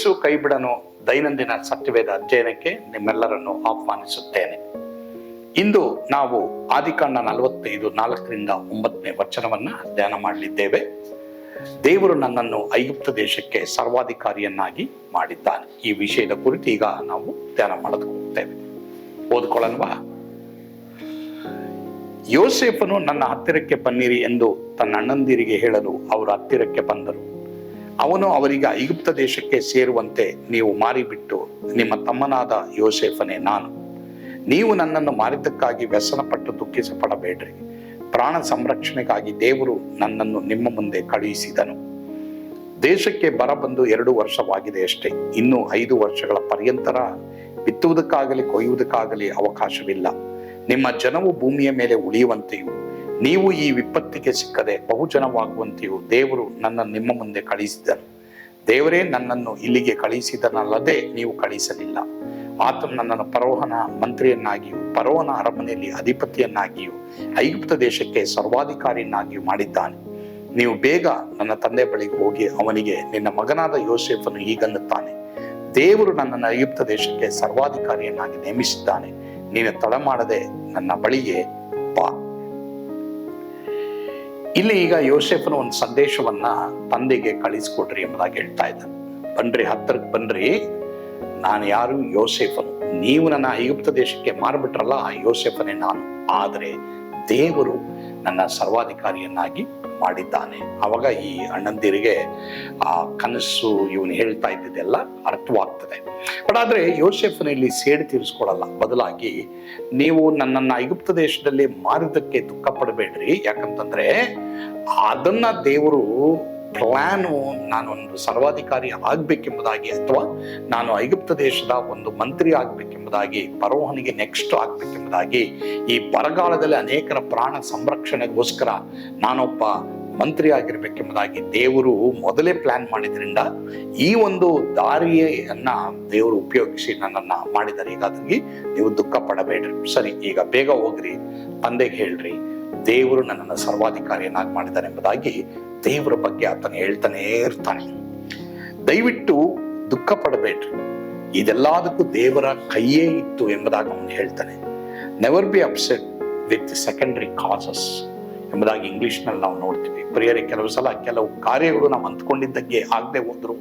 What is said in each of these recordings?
ಯೇಸು ಕೈಬಿಡನು ದೈನಂದಿನ ಸತ್ಯವೇದ ಅಧ್ಯಯನಕ್ಕೆ ನಿಮ್ಮೆಲ್ಲರನ್ನು ಆಹ್ವಾನಿಸುತ್ತೇನೆ. ಇಂದು ನಾವು ಆದಿಕಾಂಡ ನಲವತ್ತೈದು ನಾಲ್ಕರಿಂದ ಒಂಬತ್ತನೇ ವಚನವನ್ನ ಧ್ಯಾನ ಮಾಡಲಿದ್ದೇವೆ. ದೇವರು ನನ್ನನ್ನು ಐಗುಪ್ತ ದೇಶಕ್ಕೆ ಸರ್ವಾಧಿಕಾರಿಯನ್ನಾಗಿ ಮಾಡಿದ್ದಾನೆ. ಈ ವಿಷಯದ ಕುರಿತು ಈಗ ನಾವು ಧ್ಯಾನ ಮಾಡೋದಕ್ಕೆ ಓದ್ಕೊಳ್ಳಲ್ವಾ ಯೋಸೇಫನು ನನ್ನ ಹತ್ತಿರಕ್ಕೆ ಬನ್ನಿರಿ ಎಂದು ತನ್ನ ಅಣ್ಣಂದಿರಿಗೆ ಹೇಳಲು ಅವರ ಹತ್ತಿರಕ್ಕೆ ಬಂದರು. ಅವನು ಅವರಿಗೆ ಐಗುಪ್ತ ದೇಶಕ್ಕೆ ಸೇರುವಂತೆ ನೀವು ಮಾರಿಬಿಟ್ಟು ನಿಮ್ಮ ತಮ್ಮನಾದ ಯೋಸೇಫನೇ ನಾನು. ನೀವು ನನ್ನನ್ನು ಮಾರಿದ್ದಕ್ಕಾಗಿ ವ್ಯಸನಪಟ್ಟು ದುಃಖಿಸಪಡಬೇಡ್ರಿ. ಪ್ರಾಣ ಸಂರಕ್ಷಣೆಗಾಗಿ ದೇವರು ನನ್ನನ್ನು ನಿಮ್ಮ ಮುಂದೆ ಕಳುಹಿಸಿದನು. ದೇಶಕ್ಕೆ ಬರ ಬಂದು ಎರಡು ವರ್ಷವಾಗಿದೆ ಅಷ್ಟೇ. ಇನ್ನೂ ಐದು ವರ್ಷಗಳ ಪರ್ಯಂತರ ಬಿತ್ತುವುದಕ್ಕಾಗಲಿ ಕೊಯ್ಯುವುದಕ್ಕಾಗಲಿ ಅವಕಾಶವಿಲ್ಲ. ನಿಮ್ಮ ಜನವು ಭೂಮಿಯ ಮೇಲೆ ಉಳಿಯುವಂತೆಯೂ ನೀವು ಈ ವಿಪತ್ತಿಗೆ ಸಿಕ್ಕದೆ ಬಹುಜನವಾಗುವಂತೆಯೂ ದೇವರು ನನ್ನ ನಿಮ್ಮ ಮುಂದೆ ಕಳಿಸಿದರು ದೇವರೇ ನನ್ನನ್ನು ಇಲ್ಲಿಗೆ ಕಳಿಸಿದನಲ್ಲದೆ ನೀವು ಕಳಿಸಲಿಲ್ಲ ಆತನು ನನ್ನನ್ನು ಪರೋಹನ ಮಂತ್ರಿಯನ್ನಾಗಿಯೂ ಪರೋಹನ ಅರಮನೆಯಲ್ಲಿ ಅಧಿಪತಿಯನ್ನಾಗಿಯೂ, ಐಗುಪ್ತ ದೇಶಕ್ಕೆ ಸರ್ವಾಧಿಕಾರಿಯನ್ನಾಗಿಯೂ ಮಾಡಿದ್ದಾನೆ. ನೀವು ಬೇಗ ನನ್ನ ತಂದೆ ಬಳಿಗೆ ಹೋಗಿ ಅವನಿಗೆ ನಿನ್ನ ಮಗನಾದ ಯೋಸೆಫನ್ನು ಹೀಗನ್ನುತ್ತಾನೆ. ದೇವರು ನನ್ನನ್ನು ಐಗುಪ್ತ ದೇಶಕ್ಕೆ ಸರ್ವಾಧಿಕಾರಿಯನ್ನಾಗಿ ನೇಮಿಸಿದ್ದಾನೆ. ನೀನು ತಡ ಮಾಡದೆ ನನ್ನ ಬಳಿಗೆ ಬಾ. ಇಲ್ಲಿ ಈಗ ಯೋಸೆಫ್ನ ಒಂದು ಸಂದೇಶವನ್ನ ತಂದೆಗೆ ಕಳಿಸ್ಕೊಡ್ರಿ ಎಂಬುದಾಗಿ ಹೇಳ್ತಾ ಇದ್ದಾನೆ. ಬನ್ರಿ, ಹತ್ತಿರಕ್ಕೆ ಬನ್ರಿ. ನಾನು ಯಾರು? ಯೋಸೆಫನು. ನೀವು ನನ್ನ ಐಗುಪ್ತ ದೇಶಕ್ಕೆ ಮಾರ್ಬಿಟ್ರಲ್ಲ, ಆ ಯೋಸೆಫನೇ ನಾನು. ಆದರೆ ದೇವರು ನನ್ನ ಸರ್ವಾಧಿಕಾರಿಯನ್ನಾಗಿ ಮಾಡಿದ್ದಾನೆ. ಅವಾಗ ಈ ಅಣ್ಣಂದಿರಿಗೆ ಆ ಕನಸು ಇವನು ಹೇಳ್ತಾ ಇದ್ದಿದ್ದೆಲ್ಲ ಅರ್ಥವಾಗ್ತದೆ. ಬಟ್ ಆದ್ರೆ ಯೋಸೆಫನ ಇಲ್ಲಿ ಸೇಡು ತೀರಿಸ್ಕೊಳಲ್ಲ ಬದಲಾಗಿ ನೀವು ನನ್ನನ್ನು ಐಗುಪ್ತ ದೇಶದಲ್ಲಿ ಮಾರಿದ್ದಕ್ಕೆ ದುಃಖ ಪಡಬೇಡ್ರಿ. ಯಾಕಂತಂದ್ರೆ ಅದನ್ನ ದೇವರು ಪ್ಲಾನು ನಾನೊಂದು ಸರ್ವಾಧಿಕಾರಿ ಆಗಬೇಕೆಂಬುದಾಗಿ ಅಥವಾ ನಾನು ಐಗುಪ್ತ ದೇಶದ ಒಂದು ಮಂತ್ರಿ ಆಗ್ಬೇಕೆಂಬುದಾಗಿ ಪರೋಹನಿಗೆ ನೆಕ್ಸ್ಟ್ ಆಗಬೇಕೆಂಬುದಾಗಿ ಈ ಬರಗಾಲದಲ್ಲಿ ಅನೇಕರ ಪ್ರಾಣ ಸಂರಕ್ಷಣೆಗೋಸ್ಕರ ನಾನೊಬ್ಬ ಮಂತ್ರಿ ಆಗಿರ್ಬೇಕೆಂಬುದಾಗಿ ದೇವರು ಮೊದಲೇ ಪ್ಲಾನ್ ಮಾಡಿದ್ರಿಂದ ಈ ಒಂದು ದಾರಿಯನ್ನ ದೇವರು ಉಪಯೋಗಿಸಿ ನನ್ನನ್ನ ಮಾಡಿದ್ದಾರೆ. ಹೀಗಾಗಿ ನೀವು ದುಃಖ ಪಡಬೇಡ್ರಿ. ಸರಿ, ಈಗ ಬೇಗ ಹೋಗ್ರಿ. ತಂದೆಗೆ ಹೇಳ್ರಿ. ದೇವರು ನನ್ನನ್ನು ಸರ್ವಾಧಿಕಾರಿಯನ್ನಾಗಿ ಮಾಡಿದ್ದಾನೆ ಎಂಬುದಾಗಿ ದೇವರ ಬಗ್ಗೆ ಆತನು ಹೇಳ್ತಾನೆ ಇರ್ತಾನೆ. ದಯವಿಟ್ಟು ದುಃಖ ಪಡಬೇಡ್ರಿ. ಇದೆಲ್ಲದಕ್ಕೂ ದೇವರ ಕೈಯೇ ಇತ್ತು ಎಂಬುದಾಗಿ ಅವನು ಹೇಳ್ತಾನೆ. Never be upset with secondary causes ಎಂಬುದಾಗಿ ಇಂಗ್ಲಿಷ್ನಲ್ಲಿ ನಾವು ನೋಡ್ತೀವಿ. ಪ್ರಿಯರೇ, ಕೆಲವು ಸಲ ಕೆಲವು ಕಾರ್ಯಗಳು ನಾವು ಅಂದ್ಕೊಂಡಿದ್ದಕ್ಕೆ ಆಗದೆ ಹೋದ್ರು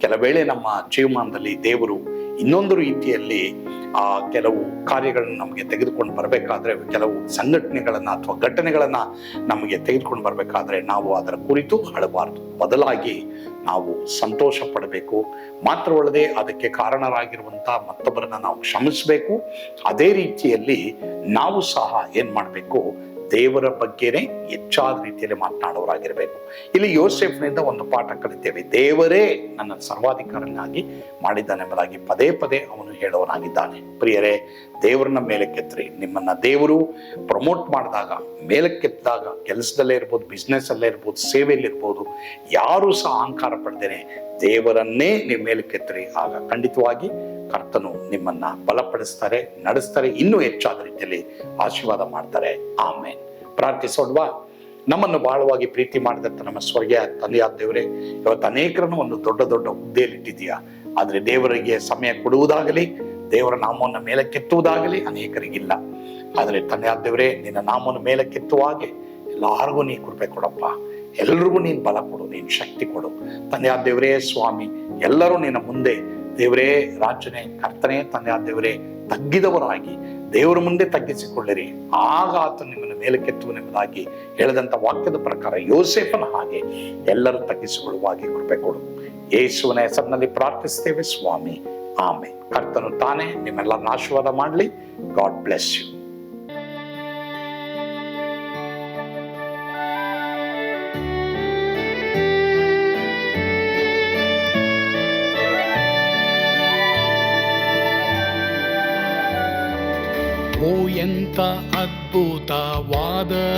ಕೆಲ ವೇಳೆ ನಮ್ಮ ಜೀವಮಾನದಲ್ಲಿ ದೇವರು ಇನ್ನೊಂದು ರೀತಿಯಲ್ಲಿ, ಆ, ಕೆಲವು ಕಾರ್ಯಗಳನ್ನು ನಮಗೆ ತೆಗೆದುಕೊಂಡು ಬರಬೇಕಾದ್ರೆ, ಕೆಲವು ಸಂಘಟನೆಗಳನ್ನು ಅಥವಾ ಘಟನೆಗಳನ್ನು ನಮಗೆ ತೆಗೆದುಕೊಂಡು ಬರಬೇಕಾದ್ರೆ ನಾವು ಅದರ ಕುರಿತು ಅಳಬಾರದು. ಬದಲಾಗಿ ನಾವು ಸಂತೋಷ ಪಡಬೇಕು. ಮಾತ್ರವಲ್ಲದೆ ಅದಕ್ಕೆ ಕಾರಣರಾಗಿರುವಂಥ ಮತ್ತೊಬ್ಬರನ್ನ ನಾವು ಕ್ಷಮಿಸಬೇಕು. ಅದೇ ರೀತಿಯಲ್ಲಿ ನಾವು ಸಹ ಏನು ಮಾಡಬೇಕು ದೇವರ ಬಗ್ಗೆನೇ ಹೆಚ್ಚಾದ ರೀತಿಯಲ್ಲಿ ಮಾತನಾಡೋರಾಗಿರ್ಬೇಕು ಇಲ್ಲಿ ಯೋಸೆಫ್ನಿಂದ ಒಂದು ಪಾಠ ಕಲಿತೇವೆ. ದೇವರೇ ನನ್ನ ಸರ್ವಾಧಿಕಾರನಾಗಿ ಮಾಡಿದ್ದಾನೆ ಎಂಬುದಾಗಿ ಪದೇ ಪದೇ ಅವನು ಹೇಳೋನಾಗಿದ್ದಾನೆ ಪ್ರಿಯರೇ, ದೇವರನ್ನ ಮೇಲಕ್ಕೆತ್ತರಿ ನಿಮ್ಮನ್ನ ದೇವರು ಪ್ರಮೋಟ್ ಮಾಡಿದಾಗ, ಮೇಲಕ್ಕೆತ್ತಿದಾಗ ಕೆಲಸದಲ್ಲೇ ಇರ್ಬೋದು ಬಿಸ್ನೆಸ್ ಅಲ್ಲೇ ಇರ್ಬೋದು, ಸೇವೆಯಲ್ಲಿ ಇರ್ಬೋದು, ಯಾರು ಸಹ ಅಹಂಕಾರ ಪಡೆದೇನೆ ದೇವರನ್ನೇ ನೀವು ಮೇಲಕ್ಕೆತ್ತರಿ ಆಗ ಖಂಡಿತವಾಗಿ ಕರ್ತನು ನಿಮ್ಮನ್ನ ಬಲಪಡಿಸ್ತಾರೆ, ನಡೆಸ್ತಾರೆ, ಇನ್ನೂ ಹೆಚ್ಚಾದ ರೀತಿಯಲ್ಲಿ ಆಶೀರ್ವಾದ ಮಾಡ್ತಾರೆ. ಆಮೇನ್. ಪ್ರಾರ್ಥಿಸೋಡ್ವಾ ನಮ್ಮನ್ನು ಬಹಳವಾಗಿ ಪ್ರೀತಿ ಮಾಡಿದಂತ ನಮ್ಮ ಸ್ವರ್ಗೀಯ ತಂದೆಯಾದ ದೇವರೇ, ಇವತ್ತು ಅನೇಕರನ್ನು ಒಂದು ದೊಡ್ಡ ದೊಡ್ಡ ಹುದ್ದೆಯಲ್ಲಿ ಇಟ್ಟಿದೀಯಾ ಆದ್ರೆ ದೇವರಿಗೆ ಸಮಯ ಕೊಡುವುದಾಗಲಿ, ದೇವರ ನಾಮವನ್ನು ಮೇಲಕ್ಕೆತ್ತುವುದಾಗಲಿ ಅನೇಕರಿಗಿಲ್ಲ. ಆದರೆ ತಂದೆಯಾದ ದೇವರೇ, ನಿನ್ನ ನಾಮವನ್ನು ಮೇಲಕ್ಕೆತ್ತುವ ಹಾಗೆ ಎಲ್ಲರಿಗೂ ನೀ ಕೃಪೆ ಕೊಡಪ್ಪ. ಎಲ್ರಿಗೂ ನೀನು ಬಲ ಕೊಡು, ನೀನು ಶಕ್ತಿ ಕೊಡು. ತಂದೆಯಾದ ದೇವರೇ, ಸ್ವಾಮಿ, ಎಲ್ಲರೂ ನಿನ್ನ ಮುಂದೆ ದೇವರೇ, ರಾಜನೇ, ಕರ್ತನೆ, ತಂದೆಯಾದ ದೇವರೇ, ತಗ್ಗಿದವರಾಗಿ ದೇವರ ಮುಂದೆ ತಗ್ಗಿಸಿಕೊಳ್ಳಿರಿ. ಆಗ ಆತ ನಿಮ್ಮನ್ನು ಮೇಲಕ್ಕೆತ್ತುವನೆಂಬುದಾಗಿ ಹೇಳಿದಂಥ ವಾಕ್ಯದ ಪ್ರಕಾರ ಯೋಸೇಫನ ಹಾಗೆ ಎಲ್ಲರೂ ತಗ್ಗಿಸಿಕೊಳ್ಳುವಾಗಿ ಕೃಪೆ ಕೊಡು. ಯೇಸುವನ ಹೆಸರಿನಲ್ಲಿ ಪ್ರಾರ್ಥಿಸ್ತೇವೆ ಸ್ವಾಮಿ. ಆಮೆ ಕರ್ತನು ತಾನೇ, ನಿಮ್ಮೆಲ್ಲರನ್ನ ಆಶೀರ್ವಾದ ಮಾಡಲಿ. God bless you.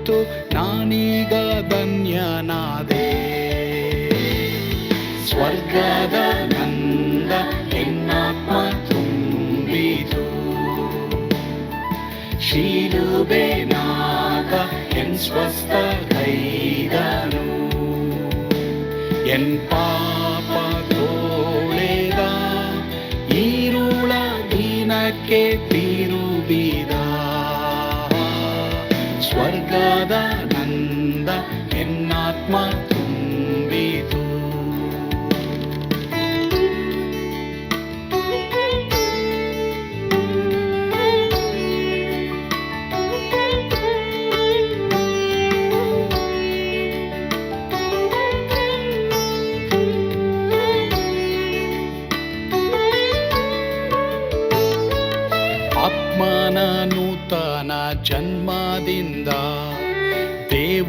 ಮೂಡಿತು ನಾನೀಗ ಧನ್ಯನಾದೆ. ಸ್ವರ್ಗದ ನಂದ ಎನ್ನಾತ್ಮ ತುಂಬಿತು. ಶಿಲುಬೆನಾಗ ಎನ್ ಸ್ವಸ್ಥ ಕೈದನು ಎನ್ ಪಾಪ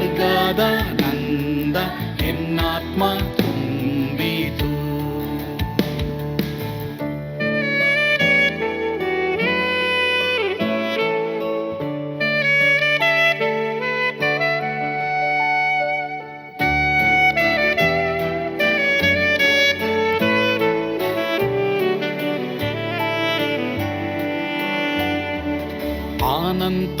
ಸ್ವರ್ಗದ ನಂದ ಎನ್ನಾತ್ಮ ತುಂಬಿತು ಆನಂತ